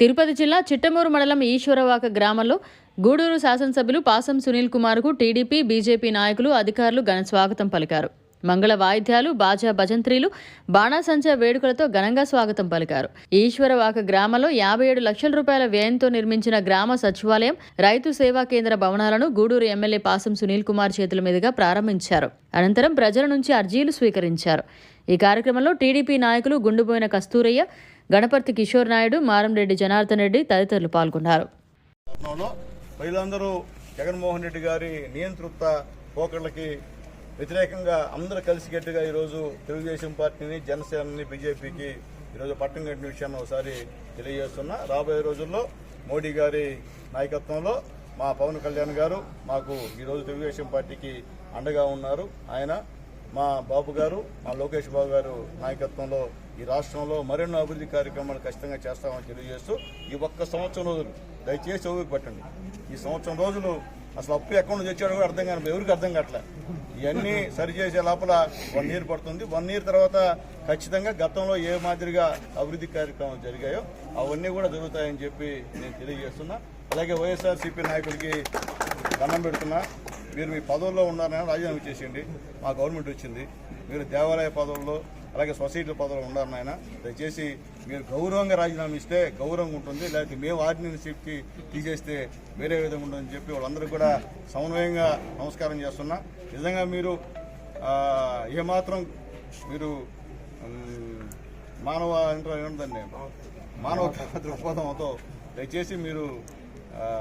తిరుపతి జిల్లా చిట్టమూరు మండలం ఈశ్వరవాక గ్రామంలో గూడూరు శాసనసభ్యులు పాసం సునీల్ కుమార్కు టీడీపీ బీజేపీ నాయకులు అధికారులు ఘన స్వాగతం పలికారు. మంగళ వాయిద్యాలు బాజా భజంత్రీలు బాణాసంచా వేడుకలతో ఘనంగా స్వాగతం పలికారు. ఈశ్వరవాక గ్రామంలో యాభై ఏడు లక్షల రూపాయల వ్యయంతో నిర్మించిన గ్రామ సచివాలయం రైతు సేవా కేంద్ర భవనాలను గూడూరు ఎమ్మెల్యే పాసం సునీల్ కుమార్ చేతుల మీదుగా ప్రారంభించారు. అనంతరం ప్రజల నుంచి అర్జీలు స్వీకరించారు. ఈ కార్యక్రమంలో టీడీపీ నాయకులు గుండుబోయిన కస్తూరయ్య గణపతి కిషోర్ నాయుడు మారంరెడ్డి జనార్దన్ రెడ్డి తదితరులు పాల్గొన్నారు. ప్రజలందరూ జగన్మోహన్ రెడ్డి గారి నియంతృత్వ పోకళ్ళకి వ్యతిరేకంగా అందరూ కలిసికట్టుగా ఈరోజు తెలుగుదేశం పార్టీని జనసేనని బీజేపీకి ఈరోజు పట్టం కట్టిన విషయాన్ని ఒకసారి తెలియజేస్తున్నా. రాబోయే రోజుల్లో మోడీ గారి నాయకత్వంలో మా పవన్ కళ్యాణ్ గారు మాకు ఈరోజు తెలుగుదేశం పార్టీకి అండగా ఉన్నారు. ఆయన మా బాబు గారు మా లోకేష్ బాబు గారు నాయకత్వంలో ఈ రాష్ట్రంలో మరెన్నో అభివృద్ధి కార్యక్రమాలు ఖచ్చితంగా చేస్తామని తెలియజేస్తూ ఈ ఒక్క సంవత్సరం రోజులు దయచేసి ఓపిక పట్టండి. ఈ సంవత్సరం రోజులు అసలు అప్పు ఎక్కడ తెచ్చాడు కూడా అర్థం కానీ ఎవరికి అర్థం కావట్లే. ఇవన్నీ సరిచేసే లోపల వన్ ఇయర్ పడుతుంది. వన్ ఇయర్ తర్వాత ఖచ్చితంగా గతంలో ఏ మాదిరిగా అభివృద్ధి కార్యక్రమాలు జరిగాయో అవన్నీ కూడా జరుగుతాయని చెప్పి నేను తెలియజేస్తున్నా. అలాగే వైఎస్ఆర్సీపీ నాయకుడికి దండం పెడుతున్నా. మీరు మీ పదవుల్లో ఉన్నారని రాజీనామా చేసేయండి మా గవర్నమెంట్ వచ్చింది. మీరు దేవాలయ పదవుల్లో అలాగే సొసైటీ పదవులు ఉన్నారు నాయన. దయచేసి మీరు గౌరవంగా రాజీనామా ఇస్తే గౌరవంగా ఉంటుంది. లేకపోతే మేము ఆర్డినెన్సీకి తీసేస్తే వేరే విధంగా ఉంటుందని చెప్పి వాళ్ళందరూ కూడా సమన్వయంగా నమస్కారం చేస్తున్నా. నిజంగా మీరు ఏమాత్రం మీరు మానవ ఏంటో ఏముందండి మానవ దృక్పథంతో దయచేసి మీరు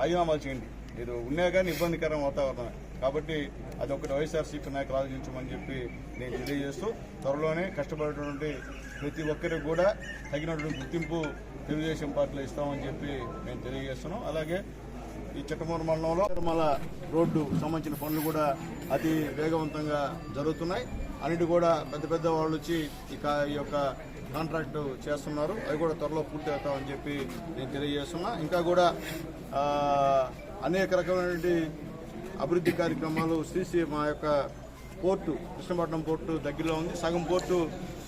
రాజీనామాలు చేయండి. మీరు ఉన్నా కానీ ఇబ్బందికరం వాతావరణమే. కాబట్టి అది ఒకటి వైఎస్ఆర్సీపీ నాయకులు ఆలోచించమని చెప్పి నేను తెలియజేస్తూ త్వరలోనే కష్టపడేటువంటి ప్రతి ఒక్కరికి కూడా తగినటువంటి గుర్తింపు తెలుగుదేశం పార్టీలో ఇస్తామని చెప్పి నేను తెలియజేస్తున్నాం అలాగే ఈ చిట్టమూరు మండలంలో తిరుమల రోడ్డు సంబంధించిన పనులు కూడా అతి వేగవంతంగా జరుగుతున్నాయి. అన్నిటి కూడా పెద్ద పెద్ద వాళ్ళు వచ్చి ఈ ఈ యొక్క కాంట్రాక్ట్ చేస్తున్నారు. అవి కూడా త్వరలో పూర్తి అవుతామని చెప్పి నేను తెలియజేస్తున్నా. ఇంకా కూడా అనేక రకమైనటువంటి అభివృద్ధి కార్యక్రమాలు శ్రీశ్రీ మా యొక్క పోర్టు కృష్ణపట్నం పోర్టు దగ్గరలో ఉంది. సగం పోర్టు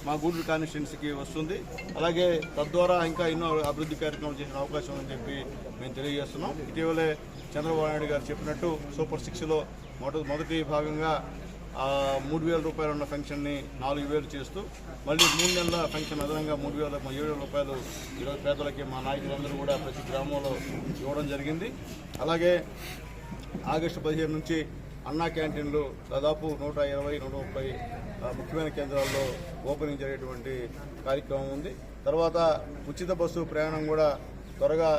మా గూడూరు కాన్స్టిట్యున్సీకి వస్తుంది. అలాగే తద్వారా ఇంకా ఎన్నో అభివృద్ధి కార్యక్రమాలు చేసిన అవకాశం ఉందని చెప్పి మేము తెలియజేస్తున్నాం. ఇటీవలే చంద్రబాబు నాయుడు గారు చెప్పినట్టు సూపర్ సిక్స్లో మొదటి మొదటి భాగంగా మూడు వేల రూపాయలు ఉన్న పెన్షన్ని నాలుగు వేలు చేస్తూ మళ్ళీ మూడు నెలల పెన్షన్ అదనంగా మూడు వేల ఏడు వేల రూపాయలు ఈరోజు పేదలకి మా నాయకులందరూ కూడా ప్రతి గ్రామంలో ఇవ్వడం జరిగింది. అలాగే ఆగస్టు పదిహేను నుంచి అన్నా క్యాంటీన్లు దాదాపు నూట ఇరవై నూట ముప్పై ముఖ్యమైన కేంద్రాల్లో ఓపెనింగ్ జరిగేటువంటి కార్యక్రమం ఉంది. తర్వాత ఉచిత బస్సు ప్రయాణం కూడా త్వరగా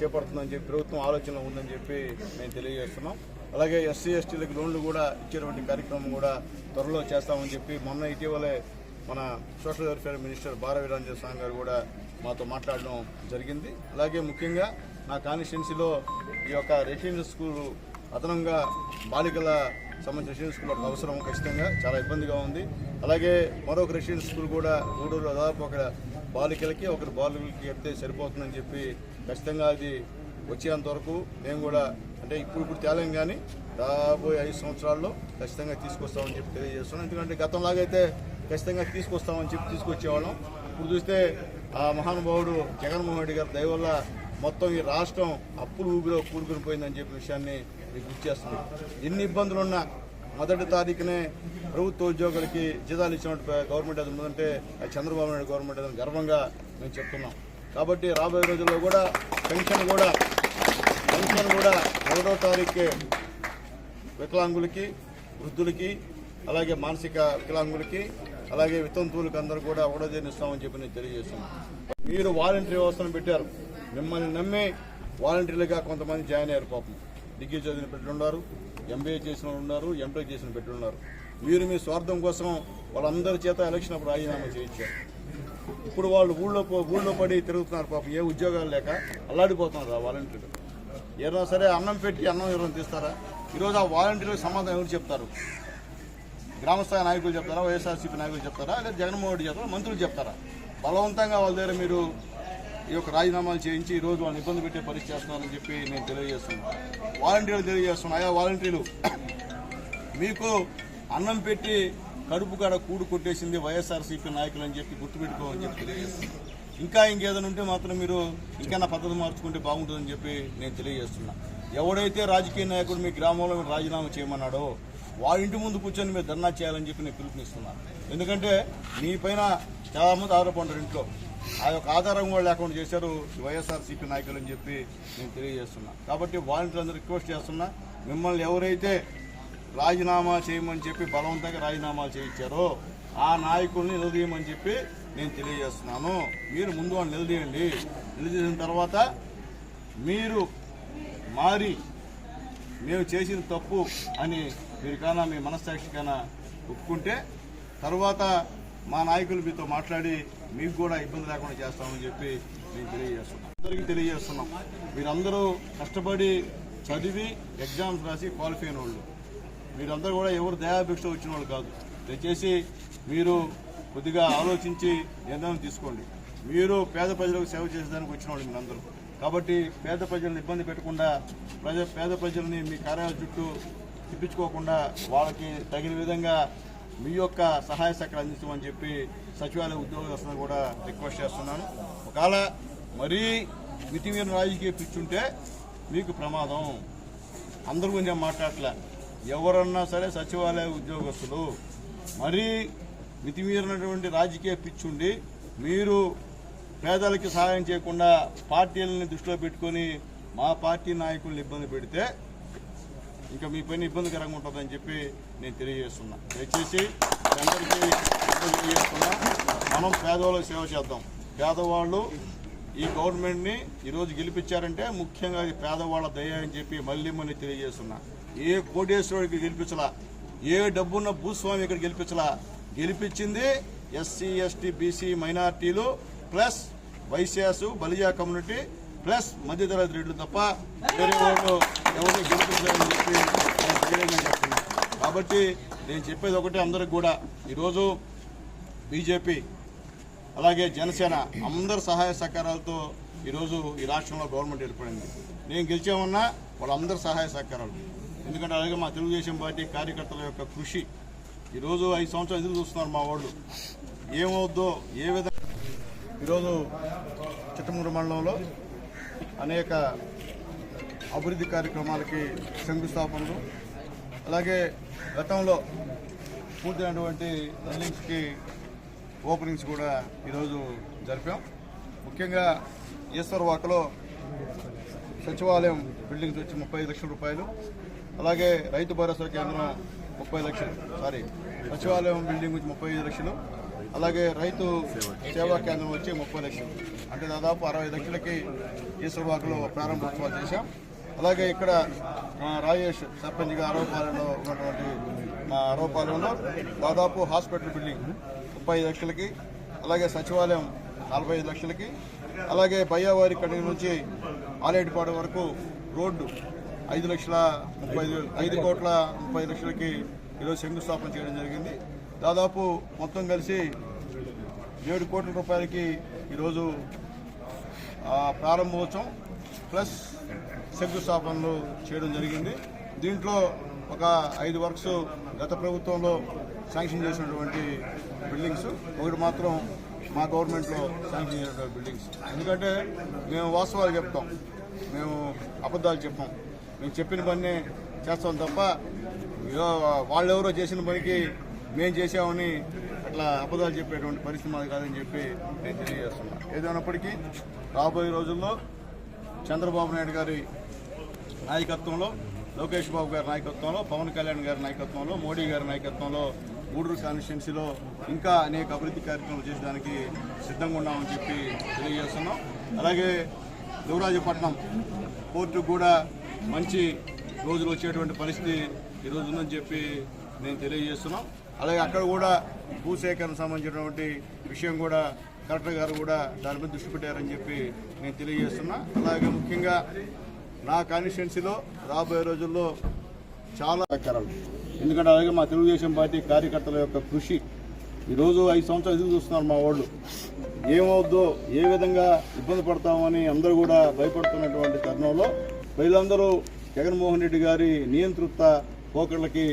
చేపడుతుందని చెప్పి ప్రభుత్వం ఆలోచన ఉందని చెప్పి మేము తెలియజేస్తున్నాం. అలాగే ఎస్సీ ఎస్టీలకు లోన్లు కూడా ఇచ్చేటువంటి కార్యక్రమం కూడా త్వరలో చేస్తామని చెప్పి మొన్న ఇటీవలే మన సోషల్ వెల్ఫేర్ మినిస్టర్ బార రంజన్ స్వామి గారు కూడా మాతో మాట్లాడడం జరిగింది. అలాగే ముఖ్యంగా నా కాన్స్టిట్యున్సీలో ఈ యొక్క రెసిడెన్షియల్ స్కూల్ అదనంగా బాలికల సంబంధించిన రెసిడెన్స్ స్కూల్ ఒక అవసరం ఖచ్చితంగా చాలా ఇబ్బందిగా ఉంది. అలాగే మరొక రెసిడెన్స్ స్కూల్ కూడా గూడూరులో దాదాపు ఒక బాలికలకి ఒకరు బాలికలకి చెప్తే సరిపోతుందని చెప్పి ఖచ్చితంగా అది వచ్చేంత వరకు మేము కూడా అంటే ఇప్పుడు ఇప్పుడు తేలేం కానీ రాబోయే ఐదు సంవత్సరాల్లో ఖచ్చితంగా తీసుకొస్తామని చెప్పి తెలియజేస్తున్నాం. ఎందుకంటే గతంలాగైతే ఖచ్చితంగా తీసుకొస్తామని చెప్పి తీసుకొచ్చేవాళ్ళం. ఇప్పుడు చూస్తే ఆ మహానుభావుడు జగన్మోహన్ రెడ్డి గారి దయవల్ల మొత్తం ఈ రాష్ట్రం అప్పులు ఊపిలో కూరుకుని పోయిందని చెప్పి విషయాన్ని మీకు గుర్తు చేస్తున్నాం ఎన్ని ఇబ్బందులు ఉన్నా మొదటి తారీఖునే ప్రభుత్వ ఉద్యోగులకి జీతాలు ఇచ్చినట్టు గవర్నమెంట్ అది ఉందంటే చంద్రబాబు నాయుడు గవర్నమెంట్ అది గర్వంగా మేము చెప్తున్నాం. కాబట్టి రాబోయే రోజుల్లో కూడా పెన్షన్ కూడా పెన్షన్ కూడా ఒకటో తారీఖుకే వికలాంగులకి వృద్ధులకి అలాగే మానసిక వికలాంగులకి అలాగే వితంతువులకి అందరూ కూడా ఒకటో తేదీ ఇస్తామని చెప్పి నేను తెలియజేస్తున్నాను. మీరు వాలంటరీ వ్యవస్థను పెట్టారు. మిమ్మల్ని నమ్మి వాలంటీర్లుగా కొంతమంది జాయిన్ అయ్యారు పాపం. డిగ్రీ చదివిన బిడ్డలు ఉన్నారు ఎంబీఏ చేసిన ఉన్నారు ఎంటెక్ చేసిన బిడ్డలు ఉన్నారు. మీరు మీ స్వార్థం కోసం వాళ్ళందరి చేత ఎలక్షన్ అప్పుడు రాజీనామా చేయించారు. ఇప్పుడు వాళ్ళు ఊళ్ళో ఊళ్ళో పడి తిరుగుతున్నారు పాపం. ఏ ఉద్యోగాలు లేక అల్లాడిపోతున్నారు ఆ వాలంటీర్లు. ఏదైనా సరే అన్నం పెట్టి అన్నం ఎవరైనా తీస్తారా? ఈరోజు ఆ వాలంటీర్లకు సమాధానం ఎవరు చెప్తారు? గ్రామస్థాయి నాయకులు చెప్తారా? వైఎస్ఆర్సీపీ నాయకులు చెప్తారా? లేదా జగన్మోహన్ రెడ్డి చెప్తారా? మంత్రులు చెప్తారా? బలవంతంగా వాళ్ళ దగ్గర మీరు ఈ యొక్క రాజీనామాలు చేయించి ఈ రోజు వాళ్ళని ఇబ్బంది పెట్టే పరిస్థితి చేస్తున్నారని చెప్పి నేను తెలియజేస్తున్నాను. వాలంటీర్లు తెలియజేస్తున్నాను ఆయా వాలంటీర్లు. మీకు అన్నం పెట్టి కడుపు కాడ కూడు కొట్టేసింది వైఎస్ఆర్సీపీ నాయకులు అని చెప్పి గుర్తుపెట్టుకోమని చెప్పి తెలియజేస్తున్నాను. ఇంకా ఇంకేదైనా ఉంటే మాత్రం మీరు ఇంకైనా పద్ధతి మార్చుకుంటే బాగుంటుందని చెప్పి నేను తెలియజేస్తున్నా. ఎవడైతే రాజకీయ నాయకుడు మీ గ్రామంలో రాజీనామా చేయమన్నాడో వారి ఇంటి ముందు కూర్చొని మీరు ధర్నా చేయాలని చెప్పి నేను పిలుపునిస్తున్నాను. ఎందుకంటే మీ పైన చాలా మంది ఇంట్లో. ఆ యొక్క ఆధారం కూడా లేకుండా చేశారు వైఎస్ఆర్సీపీ నాయకులు అని చెప్పి నేను తెలియజేస్తున్నా. కాబట్టి వాలంటీర్లందరూ రిక్వెస్ట్ చేస్తున్నా మిమ్మల్ని ఎవరైతే రాజీనామా చేయమని చెప్పి బలవంతంగా రాజీనామాలు చేయించారో ఆ నాయకుల్ని నిలదీయమని చెప్పి నేను తెలియజేస్తున్నాను. మీరు ముందు వాళ్ళు నిలదీయండి. నిలదీసిన తర్వాత మీరు మారి మేము చేసిన తప్పు అని మీరు కానా మీ మనస్సాక్షి కానా ఒప్పుకుంటే తర్వాత మా నాయకులు మీతో మాట్లాడి మీకు కూడా ఇబ్బంది లేకుండా చేస్తామని చెప్పి మేము తెలియజేస్తున్నాం. అందరికీ తెలియజేస్తున్నాం. మీరందరూ కష్టపడి చదివి ఎగ్జామ్స్ రాసి క్వాలిఫై అయిన వాళ్ళు. మీరందరూ కూడా ఎవరు దయాభిక్ష వచ్చిన వాళ్ళు కాదు. దయచేసి మీరు కొద్దిగా ఆలోచించి నిర్ణయం తీసుకోండి. మీరు పేద ప్రజలకు సేవ చేసేదానికి వచ్చిన వాళ్ళు మీరందరూ. కాబట్టి పేద ప్రజలను ఇబ్బంది పెట్టకుండా ప్రజ పేద ప్రజల్ని మీ కార్యాలయ చుట్టూ తిప్పించుకోకుండా వాళ్ళకి తగిన విధంగా మీ యొక్క సహాయ సహకారం అందించమని చెప్పి సచివాలయ ఉద్యోగస్తులను కూడా రిక్వెస్ట్ చేస్తున్నాను. ఒకవేళ మరీ మితిమీరిన రాజకీయ పిచ్చుంటే మీకు ప్రమాదం. అందరి గురించి మాట్లాడలే ఎవరన్నా సరే సచివాలయ ఉద్యోగస్తులు మరీ మితిమీరినటువంటి రాజకీయ పిచ్చుండి మీరు పేదలకి సహాయం చేయకుండా పార్టీలని దృష్టిలో పెట్టుకొని మా పార్టీ నాయకుల్ని ఇబ్బంది పెడితే ఇంకా మీ పైన ఇబ్బందికరంగా ఉంటుందని చెప్పి నేను తెలియజేస్తున్నా. దయచేసి అందరికీ తెలియజేస్తున్నా మనం పేదవాళ్ళకి సేవ చేద్దాం. పేదవాళ్ళు ఈ గవర్నమెంట్ని ఈరోజు గెలిపించారంటే ముఖ్యంగా ఇది పేదవాళ్ళ దయ అని చెప్పి మళ్ళీ మళ్ళీ తెలియజేస్తున్నా. ఏ కోటేశ్వరుడికి గెలిపించలా? ఏ డబ్బున్న భూస్వామి ఇక్కడ గెలిపించలా? గెలిపించింది ఎస్సీ ఎస్టీ బీసీ మైనార్టీలు ప్లస్ వైశ్యాసు బలిజా కమ్యూనిటీ ప్లస్ మధ్యతరగతి రేట్లు తప్ప వేరే వాళ్ళు ఎవరిని గెలిపించాలని చెప్పి నేను ధైర్యంగా చెప్తున్నా. కాబట్టి నేను చెప్పేది ఒకటే అందరికి కూడా. ఈరోజు బీజేపీ అలాగే జనసేన అందరి సహాయ సహకారాలతో ఈరోజు ఈ రాష్ట్రంలో గవర్నమెంట్ ఏర్పడింది. నేను గెలిచామన్నా వాళ్ళందరి సహాయ సహకారాలు. ఎందుకంటే అలాగే మా తెలుగుదేశం పార్టీ కార్యకర్తల యొక్క కృషి. ఈరోజు ఐదు సంవత్సరాలు ఎదురు చూస్తున్నారు మా వాళ్ళు? ఏమవుద్దో ఏ విధంగా ఈరోజు చిట్టమూరు మండలంలో అనేక అభివృద్ధి కార్యక్రమాలకి శంకుస్థాపనలు. అలాగే గతంలో పూర్తయినటువంటి బిల్డింగ్స్కి ఓపెనింగ్స్ కూడా ఈరోజు జరిపాం. ముఖ్యంగా ఈశ్వర్వాకలో సచివాలయం బిల్డింగ్స్ వచ్చి ముప్పై లక్షల రూపాయలు. అలాగే రైతు భరోసా కేంద్రం ముప్పై లక్షలు సారీ సచివాలయం బిల్డింగ్ వచ్చి ముప్పై ఐదు లక్షలు. అలాగే రైతు సేవా కేంద్రం వచ్చి ముప్పై లక్షలు. అంటే దాదాపు అరవై లక్షలకి ఈ సభాకులో ప్రారంభోత్సవాలు చేశాం. అలాగే ఇక్కడ మా రాజేష్ సర్పంచ్గా ఆరోపాలలో ఉన్నటువంటి మా ఆరోపాలలో దాదాపు హాస్పిటల్ బిల్డింగ్ ముప్పై లక్షలకి అలాగే సచివాలయం నలభై ఐదు లక్షలకి అలాగే బయ్యవారి కడిగి నుంచి ఆలేటిపాడు వరకు రోడ్డు ఐదు లక్షల ముప్పై ఐదు ఐదు కోట్ల ముప్పై లక్షలకి ఈరోజు శంకుస్థాపన చేయడం జరిగింది. దాదాపు మొత్తం కలిసి ఏడు కోట్ల రూపాయలకి ఈరోజు ప్రారంభోత్సవం ప్లస్ శంకుస్థాపనలు చేయడం జరిగింది. దీంట్లో ఒక ఐదు వర్క్స్ గత ప్రభుత్వంలో శాంక్షన్ చేసినటువంటి బిల్డింగ్స్ ఒకటి మాత్రం మా గవర్నమెంట్లో శాంక్షన్ చేసినటువంటి బిల్డింగ్స్. ఎందుకంటే మేము వాస్తవాలు చెప్తాం. మేము అబద్ధాలు చెప్పాం. మేము చెప్పిన పని చేస్తాం తప్ప వాళ్ళెవరో చేసిన పనికి మేము చేసామని అట్లా అబద్ధాలు చెప్పేటువంటి పరిస్థితి మాది కాదని చెప్పి నేను తెలియజేస్తున్నా. ఏదైనప్పటికీ రాబోయే రోజుల్లో చంద్రబాబు నాయుడు గారి నాయకత్వంలో లోకేష్ బాబు గారి నాయకత్వంలో పవన్ కళ్యాణ్ గారి నాయకత్వంలో మోడీ గారి నాయకత్వంలో గూడూరు కాన్స్టిట్యున్సీలో ఇంకా అనేక అభివృద్ధి కార్యక్రమాలు చేసేదానికి సిద్ధంగా ఉన్నామని చెప్పి తెలియజేస్తున్నాం. అలాగే యువరాజపట్నం పోర్టు కూడా మంచి రోజులు వచ్చేటువంటి పరిస్థితి ఈరోజు ఉందని చెప్పి నేను తెలియజేస్తున్నాం. అలాగే అక్కడ కూడా భూసేకరణ సంబంధించినటువంటి విషయం కూడా కలెక్టర్ గారు కూడా దాని మీద దృష్టి పెట్టారని చెప్పి నేను తెలియజేస్తున్నా. అలాగే ముఖ్యంగా నా కాన్స్టిట్యున్సీలో రాబోయే రోజుల్లో చాలా సహకారాలు. ఎందుకంటే అలాగే మా తెలుగుదేశం పార్టీ కార్యకర్తల యొక్క కృషి ఈరోజు ఐదు సంవత్సరాలు ఎదురు చూస్తున్నారు మా వాళ్ళు? ఏమవుద్దో ఏ విధంగా ఇబ్బంది పడతామని అందరూ కూడా భయపడుతున్నటువంటి తరుణంలో ప్రజలందరూ జగన్మోహన్ రెడ్డి గారి నియంతృత్వ పోకళ్ళకి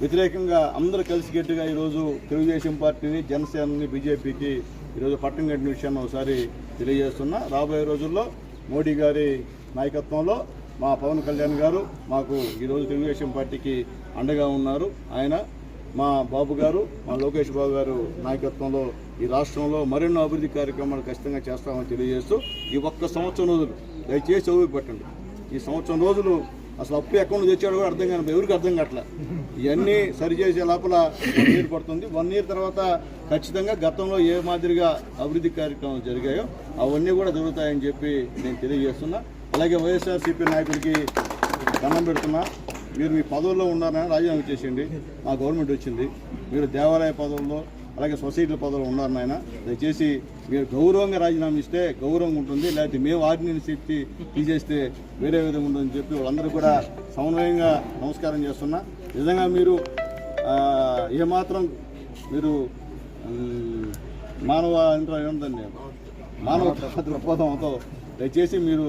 వ్యతిరేకంగా అందరూ కలిసికట్టుగా ఈరోజు తెలుగుదేశం పార్టీని జనసేనని బీజేపీకి ఈరోజు పట్టం కట్టిన విషయాన్ని ఒకసారి తెలియజేస్తున్నా. రాబోయే రోజుల్లో మోడీ గారి నాయకత్వంలో మా పవన్ కళ్యాణ్ గారు మాకు ఈరోజు తెలుగుదేశం పార్టీకి అండగా ఉన్నారు. ఆయన మా బాబు గారు మా లోకేష్ బాబు గారు నాయకత్వంలో ఈ రాష్ట్రంలో మరెన్నో అభివృద్ధి కార్యక్రమాలు ఖచ్చితంగా చేస్తామని తెలియజేస్తూ ఈ ఒక్క సంవత్సరం రోజులు దయచేసి చదువు పెట్టండి. ఈ సంవత్సరం రోజులు అసలు అప్పు ఎక్కడ నుంచి తెచ్చాడో కూడా అర్థం కాదు ఎవరికి అర్థం కావట్లే. ఇవన్నీ సరిచేసే లోపల వన్ ఇయర్ పడుతుంది. వన్ ఇయర్ తర్వాత ఖచ్చితంగా గతంలో ఏ మాదిరిగా అభివృద్ధి కార్యక్రమాలు జరిగాయో అవన్నీ కూడా జరుగుతాయని చెప్పి నేను తెలియజేస్తున్నా. అలాగే వైఎస్ఆర్సీపీ నాయకుడికి దండం పెడుతున్నా. మీరు మీ పదవుల్లో ఉన్నారని రాజీనామా చేసేయండి మా గవర్నమెంట్ వచ్చింది. మీరు దేవాలయ పదవుల్లో అలాగే సొసైటీల పదవులు ఉన్నారు నాయన దయచేసి మీరు గౌరవంగా రాజీనామా ఇస్తే గౌరవం ఉంటుంది. లేకపోతే మేము ఆర్డినెన్స్ ఇచ్చి తీసేస్తే వేరే విధంగా ఉంటుందని చెప్పి వాళ్ళందరూ కూడా సమన్వయంగా నమస్కారం చేస్తున్నా. నిజంగా మీరు ఏమాత్రం మీరు మానవ ఇంకా ఏముందండి మానవ దృక్పథంతో దయచేసి మీరు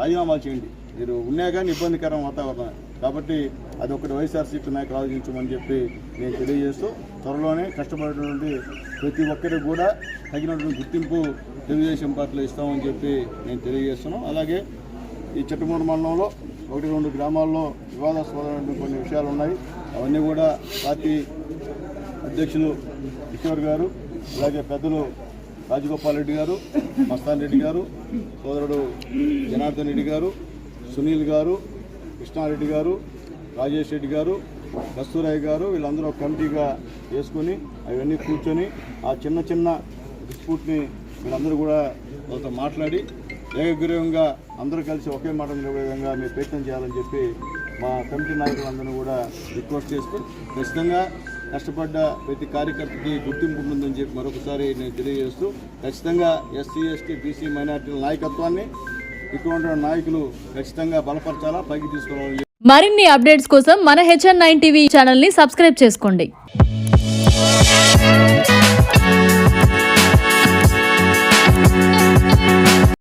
రాజీనామాలు రాజీనామా చేయండి. మీరు ఉన్నా కానీ ఇబ్బందికరం వాతావరణం కాబట్టి అది ఒకటి వైఎస్ఆర్సీపీ నాయకులు ఆలోచించమని చెప్పి నేను తెలియజేస్తూ త్వరలోనే కష్టపడేటువంటి ప్రతి ఒక్కరికి కూడా తగినటువంటి గుర్తింపు తెలుగుదేశం పార్టీలో ఇస్తామని చెప్పి నేను తెలియజేస్తున్నాను. అలాగే ఈ చిట్టమూడు మండలంలో ఒకటి రెండు గ్రామాల్లో వివాదాస్పదమైన కొన్ని విషయాలు ఉన్నాయి. అవన్నీ కూడా పార్టీ అధ్యక్షులు కిషోర్ గారు అలాగే పెద్దలు రాజగోపాల్ రెడ్డి గారు మస్తాన్ రెడ్డి గారు సోదరుడు జనార్దన్ రెడ్డి గారు సునీల్ గారు కృష్ణారెడ్డి గారు రాజేష్ రెడ్డి గారు కస్తూరాయ్ గారు వీళ్ళందరూ ఒక కమిటీగా వేసుకొని అవన్నీ కూర్చొని ఆ చిన్న చిన్న డిస్ప్యూట్ని వీళ్ళందరూ కూడా వాళ్ళతో మాట్లాడి ఏకగ్రీవంగా అందరూ కలిసి ఒకే మాట నిలబడే విధంగా మీరు ప్రయత్నం చేయాలని చెప్పి మా కమిటీ నాయకులందరూ కూడా రిక్వెస్ట్ చేస్తూ ఖచ్చితంగా కష్టపడ్డ ప్రతి కార్యకర్తకి గుర్తింపు ఉంటుందని చెప్పి మరొకసారి నేను తెలియజేస్తూ ఖచ్చితంగా ఎస్సీ ఎస్టీ బీసీ మైనార్టీల నాయకత్వాన్ని ఇటువంటి నాయకులు ఖచ్చితంగా బలపరచాలా పైకి తీసుకోవాలని మరిన్ని అప్డేట్స్ కోసం మన హెచ్ఎన్ నైన్ టీవీ ఛానల్ని సబ్స్క్రైబ్ చేసుకోండి.